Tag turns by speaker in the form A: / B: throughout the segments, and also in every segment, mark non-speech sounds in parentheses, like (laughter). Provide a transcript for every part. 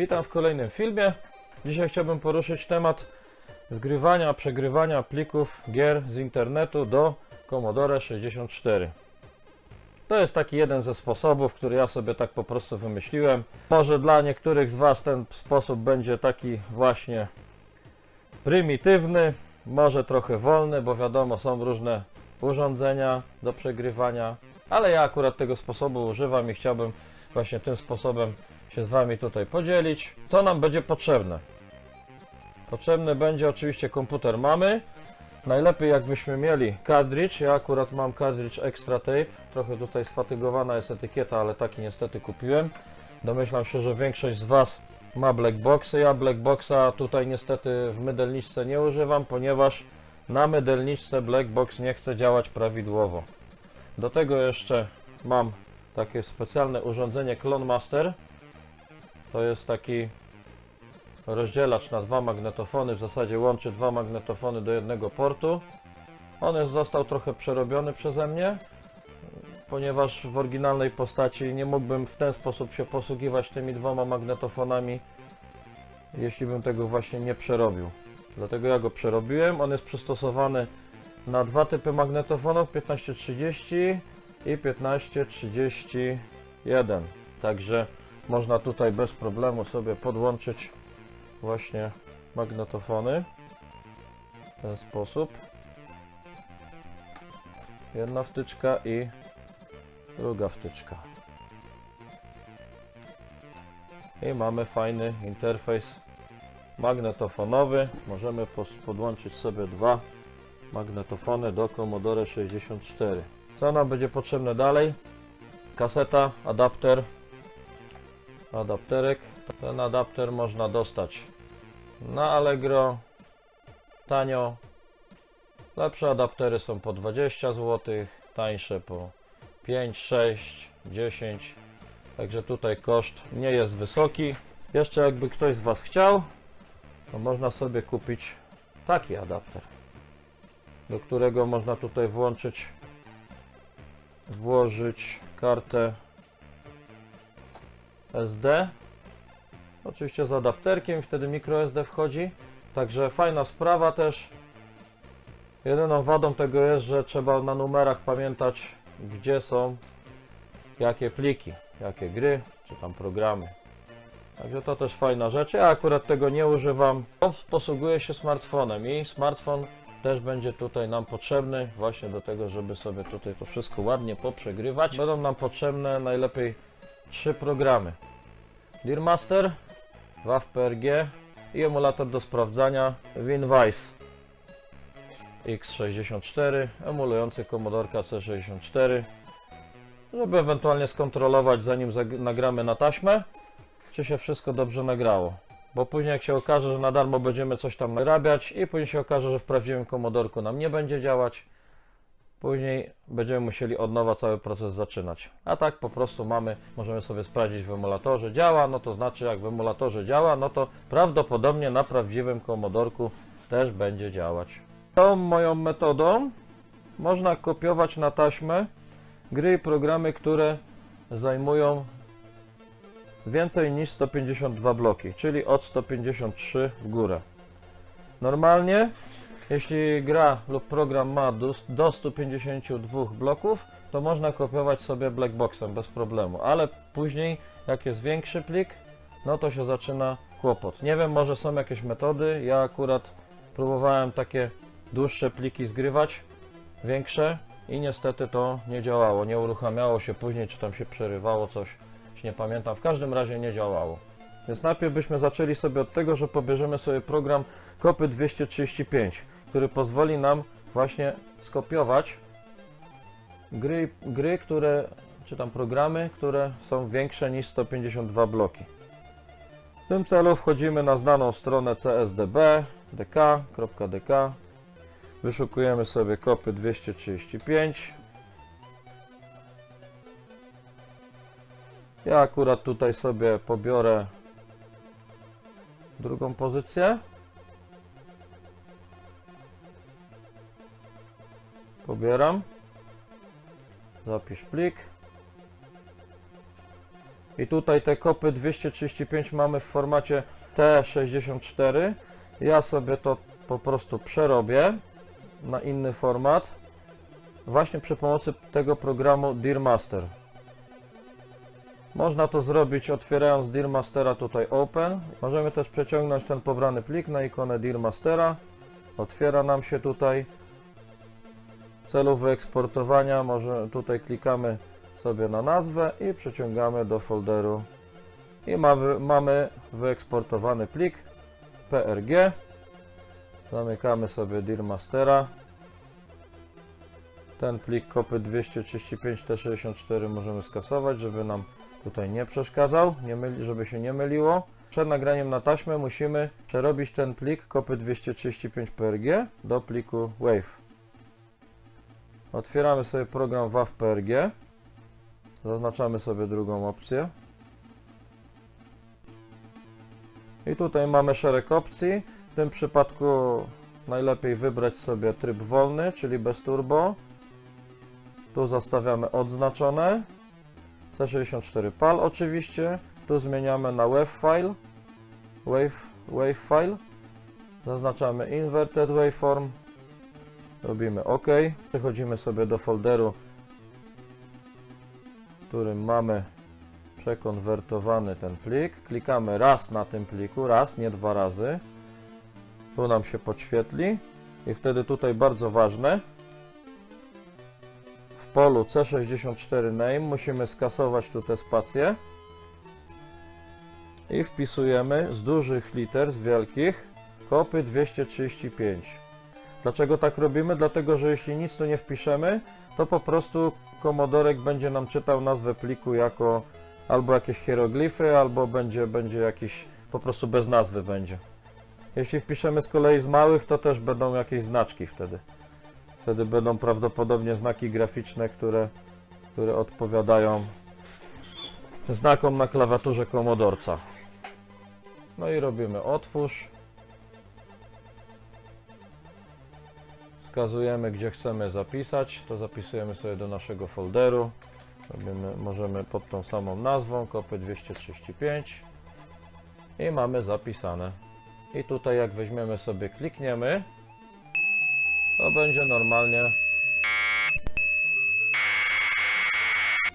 A: Witam w kolejnym filmie. Dzisiaj chciałbym poruszyć temat zgrywania, przegrywania plików gier z internetu do Commodore 64. To jest taki jeden ze sposobów, który ja sobie tak po prostu wymyśliłem. Może dla niektórych z Was ten sposób będzie taki właśnie prymitywny, może trochę wolny, bo wiadomo, są różne urządzenia do przegrywania, ale ja akurat tego sposobu używam i chciałbym właśnie tym sposobem się z Wami tutaj podzielić. Co nam będzie potrzebne? Potrzebny będzie oczywiście komputer mamy. Najlepiej jakbyśmy mieli cartridge. Ja akurat mam cartridge Extra Tape. Trochę tutaj sfatygowana jest etykieta, ale taki niestety kupiłem. Domyślam się, że większość z Was ma blackboxy. Ja blackboxa tutaj niestety w mydelniczce nie używam, ponieważ na mydelniczce blackbox nie chce działać prawidłowo. Do tego jeszcze mam takie specjalne urządzenie Clone Master. To jest taki rozdzielacz na dwa magnetofony, w zasadzie łączy dwa magnetofony do jednego portu. On jest, został trochę przerobiony przeze mnie, ponieważ w oryginalnej postaci nie mógłbym w ten sposób się posługiwać tymi dwoma magnetofonami, jeśli bym tego właśnie nie przerobił. Dlatego ja go przerobiłem. On jest przystosowany na dwa typy magnetofonów 1530 i 1531. Także można tutaj bez problemu sobie podłączyć właśnie magnetofony w ten sposób. Jedna wtyczka i druga wtyczka. I mamy fajny interfejs magnetofonowy. Możemy podłączyć sobie dwa magnetofony do Commodore 64. Co nam będzie potrzebne dalej? Kaseta, adapter, adapterek. Ten adapter można dostać na Allegro, tanio. Lepsze adaptery są po 20 zł, tańsze po 5, 6, 10. Także tutaj koszt nie jest wysoki. Jeszcze jakby ktoś z Was chciał, to można sobie kupić taki adapter, do którego można tutaj włączyć, włożyć kartę SD. Oczywiście z adapterkiem wtedy microSD wchodzi. Także fajna sprawa też. Jedyną wadą tego jest, że trzeba na numerach pamiętać, gdzie są jakie pliki, jakie gry, czy tam programy. Także to też fajna rzecz. Ja akurat tego nie używam. Posługuję się smartfonem i smartfon też będzie tutaj nam potrzebny właśnie do tego, żeby sobie tutaj to wszystko ładnie poprzegrywać. Będą nam potrzebne najlepiej trzy programy. Dearmaster, WAV-PRG i emulator do sprawdzania WinVice X64 emulujący Commodore C64 żeby ewentualnie skontrolować zanim nagramy na taśmę czy się wszystko dobrze nagrało. Bo później jak się okaże, że na darmo będziemy coś tam narabiać i później się okaże, że w prawdziwym komodorku nam nie będzie działać Później będziemy musieli od nowa cały proces zaczynać. A tak po prostu mamy, możemy sobie sprawdzić w emulatorze działa, no to znaczy jak w emulatorze działa, no to prawdopodobnie na prawdziwym komodorku też będzie działać. Tą moją metodą można kopiować na taśmę gry i programy, które zajmują więcej niż 152 bloki, czyli od 153 w górę. Normalnie jeśli gra lub program ma do, do 152 bloków, to można kopiować sobie blackboxem bez problemu, ale później jak jest większy plik, no to się zaczyna kłopot. Nie wiem, może są jakieś metody. Ja akurat próbowałem takie dłuższe pliki zgrywać, większe i niestety to nie działało. Nie uruchamiało się później, czy tam się przerywało coś, nie pamiętam. W każdym razie nie działało. Więc najpierw byśmy zaczęli sobie od tego, że pobierzemy sobie program Kopy 235, który pozwoli nam właśnie skopiować gry, gry, które, czy tam programy, które są większe niż 152 bloki. W tym celu wchodzimy na znaną stronę csdb.dk.dk Wyszukujemy sobie kopy 235 Ja akurat tutaj sobie pobiorę drugą pozycję. Pobieram. Zapisz plik. I tutaj te kopy 235 mamy w formacie T64. Ja sobie to po prostu przerobię na inny format właśnie przy pomocy tego programu Dearmaster. Można to zrobić otwierając Dearmastera tutaj Open. Możemy też przeciągnąć ten pobrany plik na ikonę Dearmastera. Otwiera nam się tutaj. W celu wyeksportowania może tutaj klikamy sobie na nazwę i przeciągamy do folderu. I mamy, mamy wyeksportowany plik PRG. Zamykamy sobie Dearmastera. Ten plik kopy 235T64 możemy skasować, żeby nam tutaj nie przeszkadzał, nie myli, żeby się nie myliło. Przed nagraniem na taśmę musimy przerobić ten plik kopy 235PRG do pliku WAV. Otwieramy sobie program WAV PRG. Zaznaczamy sobie drugą opcję. I tutaj mamy szereg opcji. W tym przypadku najlepiej wybrać sobie tryb wolny, czyli bez turbo. Tu zostawiamy odznaczone. C64 PAL oczywiście. Tu zmieniamy na WAV file. Wave, wave file. Zaznaczamy Inverted Waveform. Robimy OK. Przechodzimy sobie do folderu, w którym mamy przekonwertowany ten plik. Klikamy raz na tym pliku, raz, nie dwa razy. Tu nam się podświetli. I wtedy tutaj bardzo ważne, polu C64 name musimy skasować tu te spacje i wpisujemy z dużych liter, z wielkich, kopy 235. Dlaczego tak robimy? Dlatego, że jeśli nic tu nie wpiszemy, to po prostu komodorek będzie nam czytał nazwę pliku jako albo jakieś hieroglify, albo będzie, będzie jakiś, po prostu bez nazwy będzie. Jeśli wpiszemy z kolei z małych, to też będą jakieś znaczki wtedy. Wtedy będą prawdopodobnie znaki graficzne, które, które odpowiadają znakom na klawiaturze komodorca. No i robimy otwórz. Wskazujemy, gdzie chcemy zapisać. To zapisujemy sobie do naszego folderu. Robimy, możemy pod tą samą nazwą, kopy 235 i mamy zapisane. I tutaj jak weźmiemy sobie, klikniemy, to będzie normalnie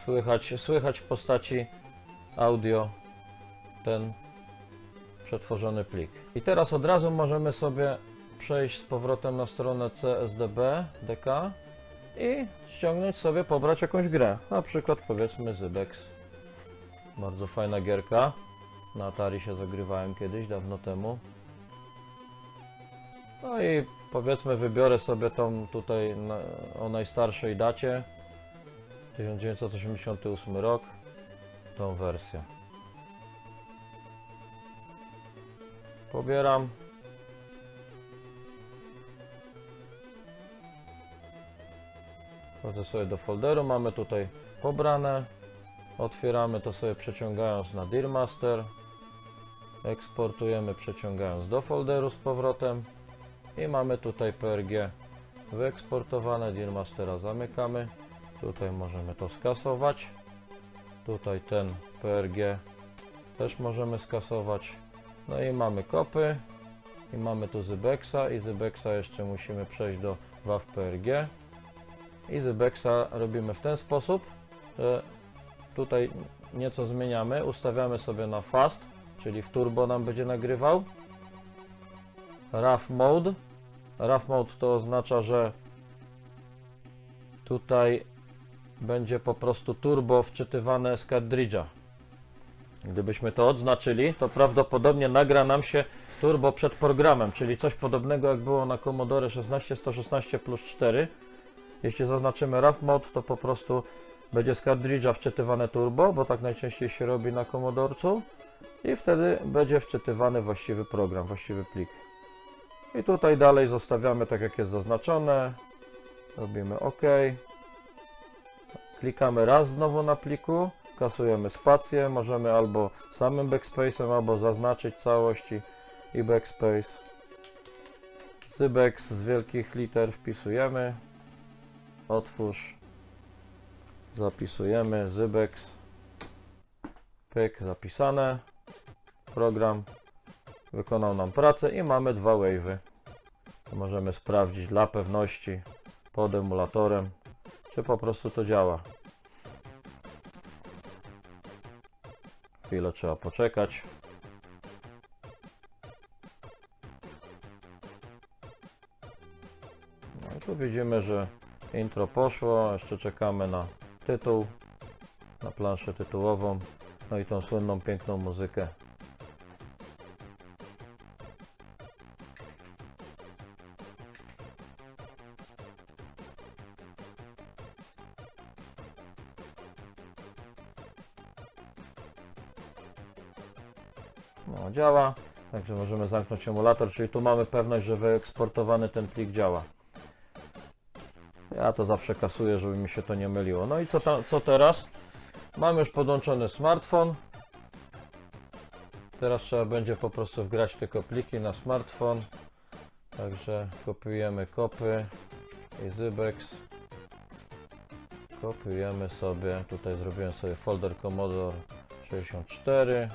A: słychać, słychać w postaci audio ten przetworzony plik. I teraz od razu możemy sobie przejść z powrotem na stronę CSDB DK i ściągnąć sobie, pobrać jakąś grę. Na przykład powiedzmy Zybex. Bardzo fajna gierka. Na Atari się zagrywałem kiedyś, dawno temu. No i powiedzmy wybiorę sobie tą tutaj na, o najstarszej dacie 1988 rok tą wersję. Pobieram. Wchodzę sobie do folderu, mamy tutaj pobrane. Otwieramy to sobie przeciągając na Dearmaster. Eksportujemy przeciągając do folderu z powrotem. I mamy tutaj PRG wyeksportowane, Dearmastera zamykamy. Tutaj możemy to skasować. Tutaj ten PRG też możemy skasować. No i mamy kopy. I mamy tu Zybexa i Zybexa jeszcze musimy przejść do WAV PRG. I Zybexa robimy w ten sposób, że tutaj nieco zmieniamy. Ustawiamy sobie na fast, czyli w turbo nam będzie nagrywał. RAW mode. RAW mode to oznacza, że tutaj będzie po prostu turbo wczytywane z cartridge'a. Gdybyśmy to odznaczyli, to prawdopodobnie nagra nam się turbo przed programem, czyli coś podobnego jak było na Commodore 16 116 plus 4. Jeśli zaznaczymy RAW mode, to po prostu będzie z cartridge'a wczytywane turbo, bo tak najczęściej się robi na Commodorcu i wtedy będzie wczytywany właściwy program, właściwy plik. I tutaj dalej zostawiamy tak jak jest zaznaczone. Robimy OK. Klikamy raz znowu na pliku, kasujemy spację, możemy albo samym backspace'em, albo zaznaczyć całość i, backspace. Zybex z wielkich liter wpisujemy. Otwórz. Zapisujemy Zybex Pyk, zapisane. Program wykonał nam pracę i mamy dwa wave'y. Możemy sprawdzić dla pewności pod emulatorem, czy po prostu to działa. Chwilę trzeba poczekać. No i tu widzimy, że intro poszło, jeszcze czekamy na tytuł, na planszę tytułową, no i tą słynną, piękną muzykę. No, działa. Także możemy zamknąć emulator, czyli tu mamy pewność, że wyeksportowany ten plik działa. Ja to zawsze kasuję, żeby mi się to nie myliło. No i co, co teraz? Mam już podłączony smartfon. Teraz trzeba będzie po prostu wgrać tylko pliki na smartfon. Także kopiujemy kopy i Zybex. Kopiujemy sobie, tutaj zrobiłem sobie folder Commodore 64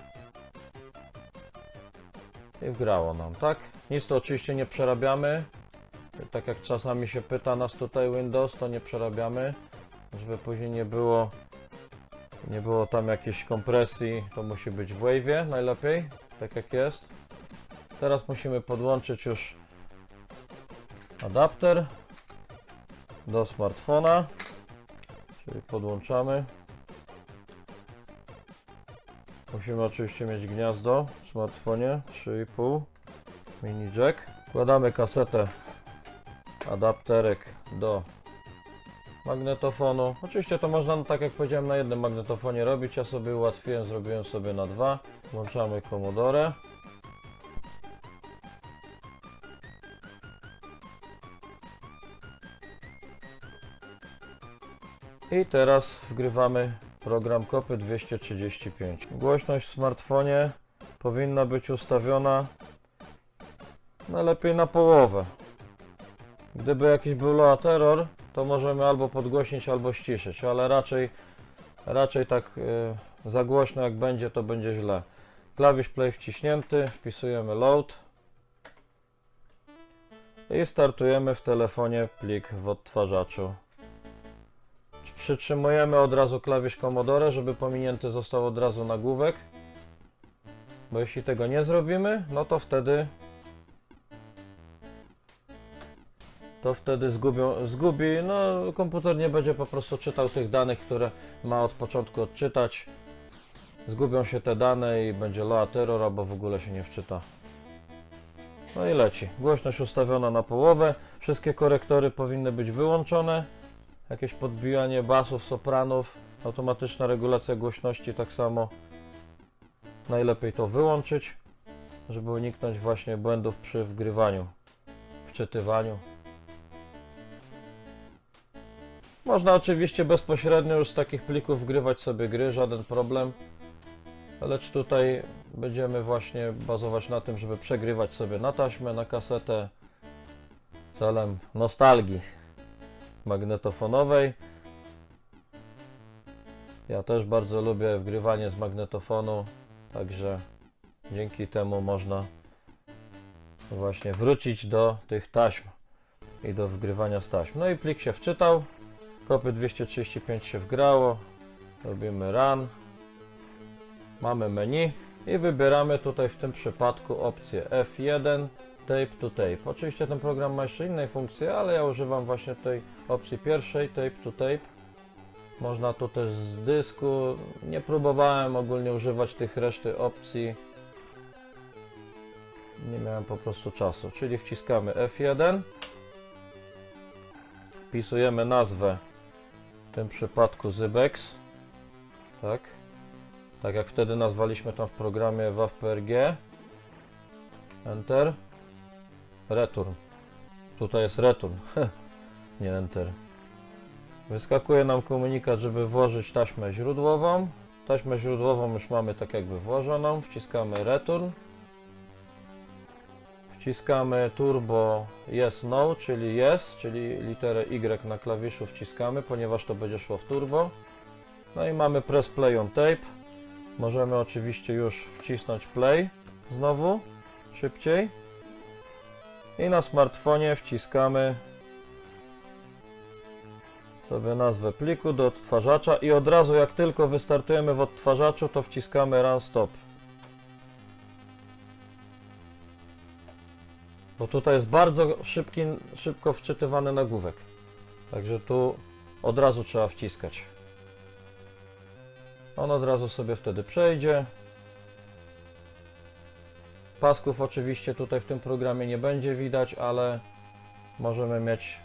A: i wgrało nam, tak? Nic to oczywiście nie przerabiamy. Tak jak czasami się pyta nas tutaj Windows, to nie przerabiamy, żeby później nie było nie było tam jakiejś kompresji, to musi być w Wave'ie najlepiej, tak jak jest. Teraz musimy podłączyć już adapter do smartfona, czyli podłączamy. Musimy oczywiście mieć gniazdo w smartfonie 3,5 mini jack. Wkładamy kasetę adapterek do magnetofonu. Oczywiście to można, no, tak jak powiedziałem, na jednym magnetofonie robić. Ja sobie ułatwiłem, zrobiłem sobie na dwa. Włączamy Commodore. I teraz wgrywamy program Kopy 235. Głośność w smartfonie powinna być ustawiona najlepiej na połowę. Gdyby jakiś był loa terror, to możemy albo podgłośnić, albo ściszyć, ale raczej, raczej tak y, za głośno jak będzie, to będzie źle. Klawisz play wciśnięty, wpisujemy load i startujemy w telefonie plik w odtwarzaczu. Przytrzymujemy od razu klawisz Commodore, żeby pominięty został od razu nagłówek. Bo jeśli tego nie zrobimy, no to wtedy to wtedy zgubią, zgubi, no komputer nie będzie po prostu czytał tych danych, które ma od początku odczytać. Zgubią się te dane i będzie loa terror, albo w ogóle się nie wczyta. No i leci. Głośność ustawiona na połowę. Wszystkie korektory powinny być wyłączone. Jakieś podbijanie basów, sopranów, automatyczna regulacja głośności tak samo. Najlepiej to wyłączyć, żeby uniknąć właśnie błędów przy wgrywaniu, wczytywaniu. Można oczywiście bezpośrednio już z takich plików wgrywać sobie gry, żaden problem. Lecz tutaj będziemy właśnie bazować na tym, żeby przegrywać sobie na taśmę, na kasetę celem nostalgii magnetofonowej. Ja też bardzo lubię wgrywanie z magnetofonu, także dzięki temu można właśnie wrócić do tych taśm i do wgrywania z taśm. No i plik się wczytał, kopy 235 się wgrało, robimy run, mamy menu i wybieramy tutaj w tym przypadku opcję F1 Tape to Tape. Oczywiście ten program ma jeszcze inne funkcje, ale ja używam właśnie tej opcji pierwszej Tape to Tape. Można to też z dysku. Nie próbowałem ogólnie używać tych reszty opcji. Nie miałem po prostu czasu. Czyli wciskamy F1. Wpisujemy nazwę w tym przypadku Zybex. Tak. Tak jak wtedy nazwaliśmy tam w programie WAV-PRG. Enter. Return. Tutaj jest return. (laughs) Nie enter. Wyskakuje nam komunikat, żeby włożyć taśmę źródłową. Taśmę źródłową już mamy tak jakby włożoną. Wciskamy return. Wciskamy turbo yes no, czyli yes, czyli literę Y na klawiszu wciskamy, ponieważ to będzie szło w turbo. No i mamy press play on tape. Możemy oczywiście już wcisnąć play znowu, szybciej. I na smartfonie wciskamy sobie nazwę pliku do odtwarzacza i od razu jak tylko wystartujemy w odtwarzaczu, to wciskamy run stop. Bo tutaj jest bardzo szybki, szybko wczytywany nagłówek. Także tu od razu trzeba wciskać. On od razu sobie wtedy przejdzie. Pasków oczywiście tutaj w tym programie nie będzie widać, ale możemy mieć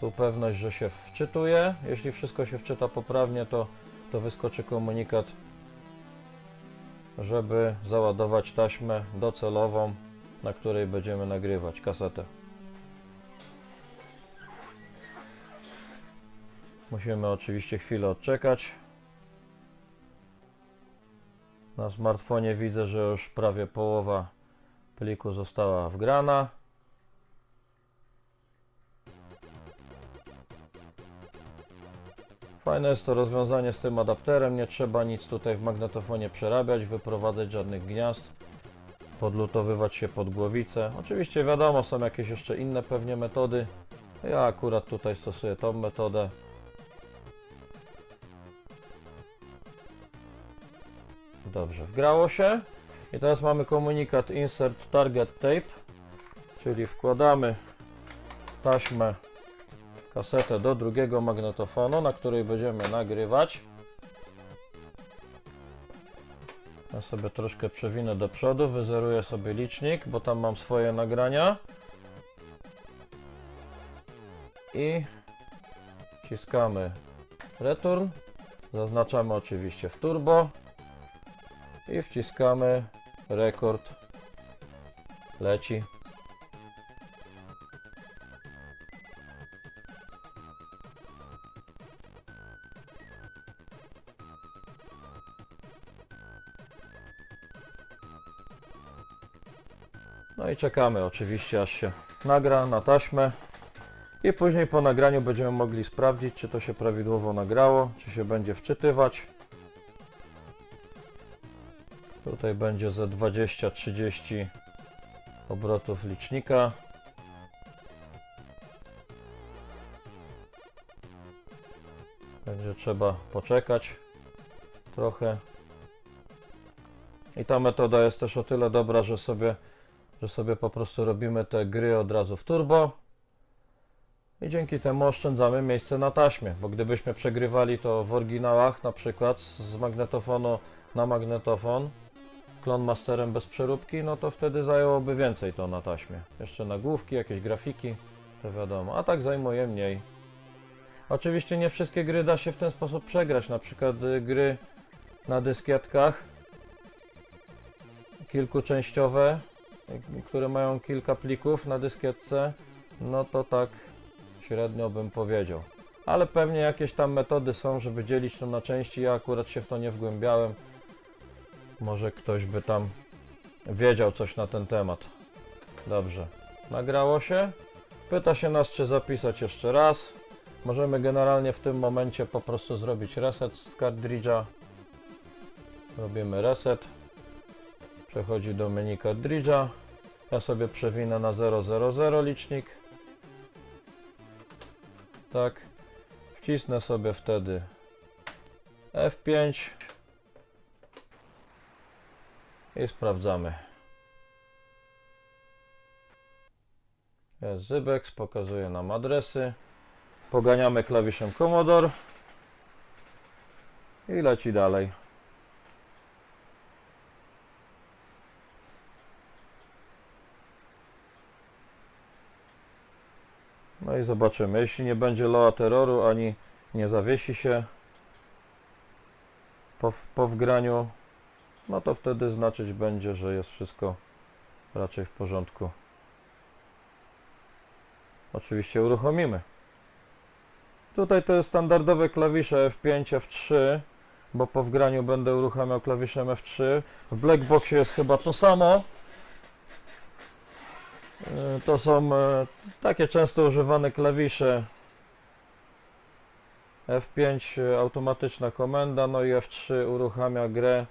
A: tu pewność, że się wczytuje. Jeśli wszystko się wczyta poprawnie, to, to wyskoczy komunikat, żeby załadować taśmę docelową, na której będziemy nagrywać kasetę. Musimy oczywiście chwilę odczekać. Na smartfonie widzę, że już prawie połowa pliku została wgrana. Fajne jest to rozwiązanie z tym adapterem, nie trzeba nic tutaj w magnetofonie przerabiać, wyprowadzać żadnych gniazd, podlutowywać się pod głowicę. Oczywiście wiadomo, są jakieś jeszcze inne pewnie metody. Ja akurat tutaj stosuję tą metodę. Dobrze, wgrało się. I teraz mamy komunikat insert target tape, czyli wkładamy taśmę, kasetę do drugiego magnetofonu, na której będziemy nagrywać. Ja sobie troszkę przewinę do przodu, wyzeruję sobie licznik, bo tam mam swoje nagrania. I wciskamy return. Zaznaczamy oczywiście w turbo i wciskamy rekord. Leci. No i czekamy oczywiście aż się nagra na taśmę i później po nagraniu będziemy mogli sprawdzić czy to się prawidłowo nagrało, czy się będzie wczytywać. Tutaj będzie ze 20-30 obrotów licznika. Będzie trzeba poczekać trochę. I ta metoda jest też o tyle dobra, że sobie, że sobie po prostu robimy te gry od razu w turbo. I dzięki temu oszczędzamy miejsce na taśmie, bo gdybyśmy przegrywali to w oryginałach, na przykład z magnetofonu na magnetofon, klon masterem bez przeróbki, no to wtedy zajęłoby więcej to na taśmie. Jeszcze nagłówki, jakieś grafiki, to wiadomo, a tak zajmuje mniej. Oczywiście nie wszystkie gry da się w ten sposób przegrać, na przykład y, gry na dyskietkach kilkuczęściowe, y, które mają kilka plików na dyskietce, no to tak średnio bym powiedział. Ale pewnie jakieś tam metody są, żeby dzielić to na części, ja akurat się w to nie wgłębiałem. Może ktoś by tam wiedział coś na ten temat. Dobrze. Nagrało się. Pyta się nas, czy zapisać jeszcze raz. Możemy generalnie w tym momencie po prostu zrobić reset z kartridża. Robimy reset. Przechodzi do menu kartridża. Ja sobie przewinę na 000 licznik. Tak. Wcisnę sobie wtedy F5 i sprawdzamy. Jest Zybex, pokazuje nam adresy. Poganiamy klawiszem Commodore i leci dalej. No i zobaczymy. Jeśli nie będzie loa terroru ani nie zawiesi się po, po wgraniu, no to wtedy znaczyć będzie, że jest wszystko raczej w porządku. Oczywiście uruchomimy. Tutaj to jest standardowe klawisze F5, F3, bo po wgraniu będę uruchamiał klawiszem F3. W Blackboxie jest chyba to samo. E, To są e, takie często używane klawisze F5 y, automatyczna komenda, no i F3 uruchamia grę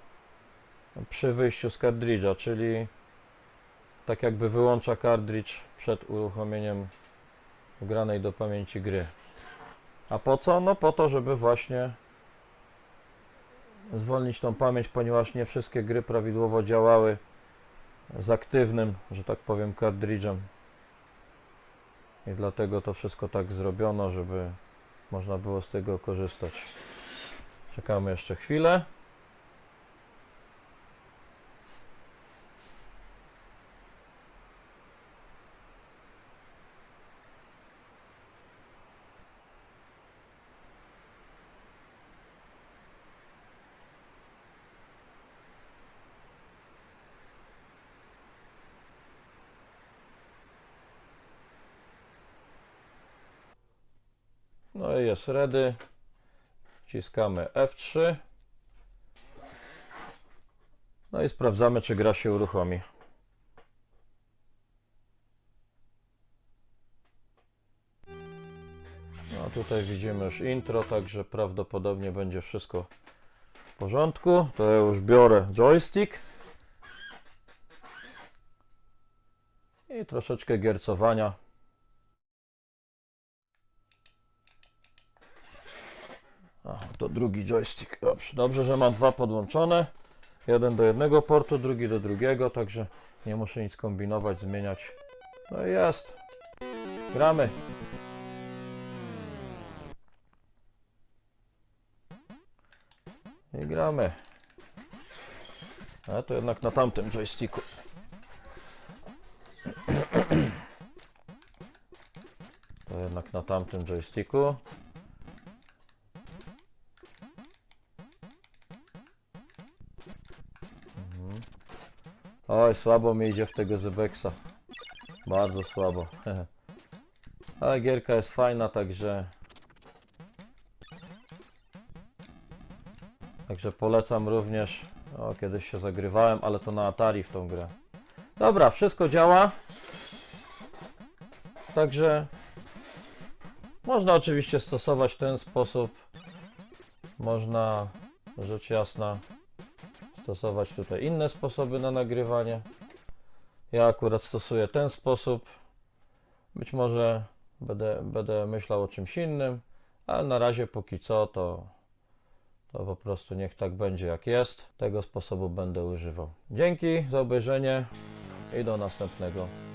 A: przy wyjściu z kartridża, czyli tak jakby wyłącza kartridż przed uruchomieniem wgranej do pamięci gry. A po co? No po to, żeby właśnie zwolnić tą pamięć, ponieważ nie wszystkie gry prawidłowo działały z aktywnym, że tak powiem, kartridżem. I dlatego to wszystko tak zrobiono, żeby można było z tego korzystać. Czekamy jeszcze chwilę. No i jest ready. Wciskamy F3. No i sprawdzamy, czy gra się uruchomi. No tutaj widzimy już intro, także prawdopodobnie będzie wszystko w porządku. To ja już biorę joystick. I troszeczkę giercowania. To drugi joystick. Dobrze, dobrze, że mam dwa podłączone. Jeden do jednego portu, drugi do drugiego, także nie muszę nic kombinować, zmieniać. No i jest. Gramy. I gramy. A to jednak na tamtym joysticku. To jednak na tamtym joysticku. Oj, słabo mi idzie w tego Zebexa. Bardzo słabo. (laughs) Ale gierka jest fajna, także... Także polecam również. O, kiedyś się zagrywałem, ale to na Atari w tą grę. Dobra, wszystko działa. Także można oczywiście stosować ten sposób. Można, rzecz jasna, stosować tutaj inne sposoby na nagrywanie. Ja akurat stosuję ten sposób. Być może będę, będę myślał o czymś innym, ale na razie póki co to, to po prostu niech tak będzie jak jest. Tego sposobu będę używał. Dzięki za obejrzenie i do następnego.